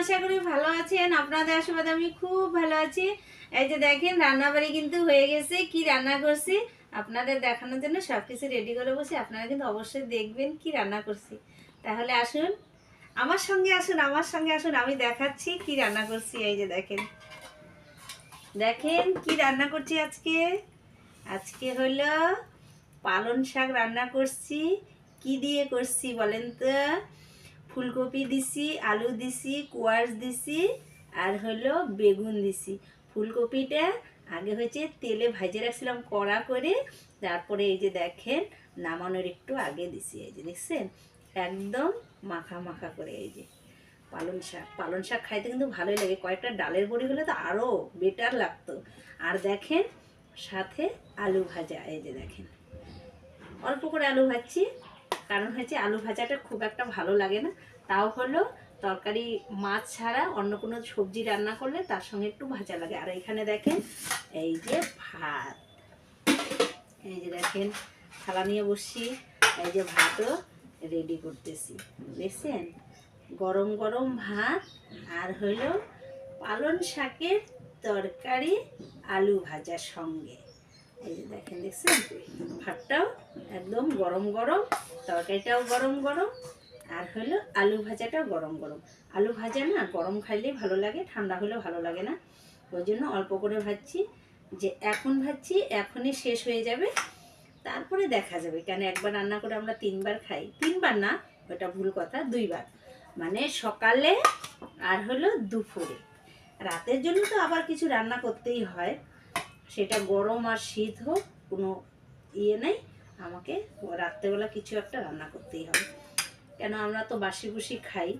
আশা করি ভালো আছেন, আপনাদের আশীর্বাদে আমি খুব ভালো আছি। এই যে দেখেন, রান্নাবাড়ি কিন্তু হয়ে গেছে, কি রান্না করছি? আপনাদের দেখানোর জন্য সব কিছু রেডি করে বসে আপনারা কিন্তু অবশ্যই দেখবেন কি রান্না করছি। তাহলে আসুন, আমার সঙ্গে আসুন, আমার সঙ্গে আসুন, আমি দেখাচ্ছি কি রান্না করছি, এই যে দেখেন। দেখেন কি রান্না করছি আজকে? আজকে হলো পালন শাক রান্না করছি। কি দিয়ে করছি বলেন তো? ফুলকপি দিছি, আলু দিছি, কোয়াশ দিছি আর হলো বেগুন দিছি। ফুলকপিটা আগে হয়েছে তেলে ভাজে রাখছিলাম কড়া করে, তারপরে এই যে দেখেন নামানোর একটু আগে দিছি এই যে, দেখছেন? একদম মাখা মাখা করে এই যে। পালন শাক পালন শাক খাইতে কিন্তু ভালোই লাগে, কয়েকটা ডালের বড়ি হলে তো আরও বেটার লাগতো। আর দেখেন সাথে আলু ভাজা, এই যে দেখেন। অল্প করে আলু ভাজছি। কারণ হয়েছে আলু ভাজাটা খুব একটা ভালো লাগে না। তাও হলো তরকারি মাছ ছাড়া অন্য কোনো সবজি রান্না করলে তার সঙ্গে একটু ভাজা লাগে। আর এখানে দেখেন, এই যে ভাত। এই যে দেখেন, থালা নিয়ে বসছি, এই যে ভাতও রেডি করতেছি। দেখছেন? গরম গরম ভাত আর হলো পালন শাকের তরকারি আলু ভাজার সঙ্গে। দেখেন, দেখছেন? ভাতটাও একদম গরম গরম, তরকারিটাও গরম গরম, আর হলো আলু ভাজাটাও গরম গরম। আলু ভাজা না, গরম খাইলেই ভালো লাগে, ঠান্ডা হলে ভালো লাগে না। ওই জন্য অল্প করে ভাজছি। যে এখন ভাজছি, এখনই শেষ হয়ে যাবে। তারপরে দেখা যাবে, কেন একবার রান্না করে আমরা তিনবার খাই। তিনবার না, ওটা ভুল কথা, দুইবার। মানে সকালে আর হলো দুপুরে। রাতের জন্য তো আবার কিছু রান্না করতেই হয়। সেটা গরম আর শীত হোক, কোনো ইয়ে নেই। আমাকে রাত্রেবেলা কিছু একটা রান্না করতেই হবে। কেন, আমরা তো বাসি বুসি খাই।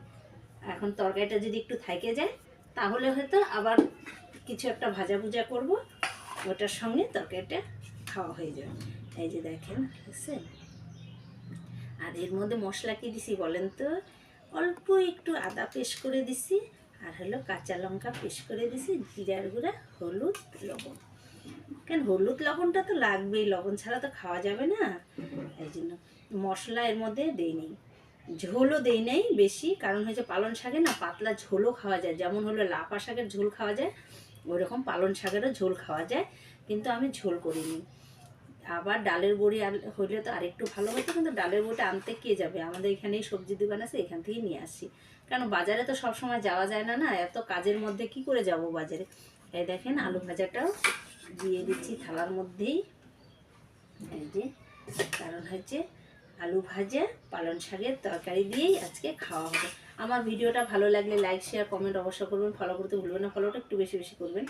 এখন তরকারিটা যদি একটু থাইকে যায়, তাহলে হয়তো আবার কিছু একটা ভাজা ভুজা করব। ওটার সঙ্গে তরকারিটা খাওয়া হয়ে যাবে। এই যে দেখেন বুঝছেন আর এর মধ্যে মশলা কি দিছি বলেন তো? অল্প একটু আদা পেস্ট করে দিছি। আর হলো কাঁচা লঙ্কা পেস্ট করে দিছি। জিরার গুঁড়া, হলুদ, লবণ। কেন হলুদ লবণটা তো লাগবেই, লবণ ছাড়া তো খাওয়া যাবে না। এই জন্য মশলা এর মধ্যে দেই নেই। ঝোলও দেই নেই বেশি, কারণ হচ্ছে পালন শাকে না পাতলা ঝোলও খাওয়া যায়। যেমন হলো লাফা শাকের ঝোল খাওয়া যায়, ওইরকম পালন শাকেরও ঝোল খাওয়া যায়, কিন্তু আমি ঝোল করিনি। আবার ডালের বড়ি হইলে তো আরেকটু ভালো হতো, কিন্তু ডালের বড়িটা আনতে কে যাবে? আমাদের এখানেই সবজি দোকান আছে, এখান থেকেই নিয়ে আসি। কারণ বাজারে তো সবসময় যাওয়া যায় না না? এত কাজের মধ্যে কি করে যাব বাজারে? এই দেখেন আলু ভাজাটাও দিয়ে দিচ্ছি থালার মধ্যেই। এই যে, কারণ হচ্ছে আলু ভাজা পালন শাকের তরকারি দিয়েই আজকে খাওয়া হবে। আমার ভিডিওটা ভালো লাগলে লাইক শেয়ার কমেন্ট অবশ্যই করবেন। ফলো করতে ভুলবেন না। ফলোটা একটু বেশি বেশি করবেন।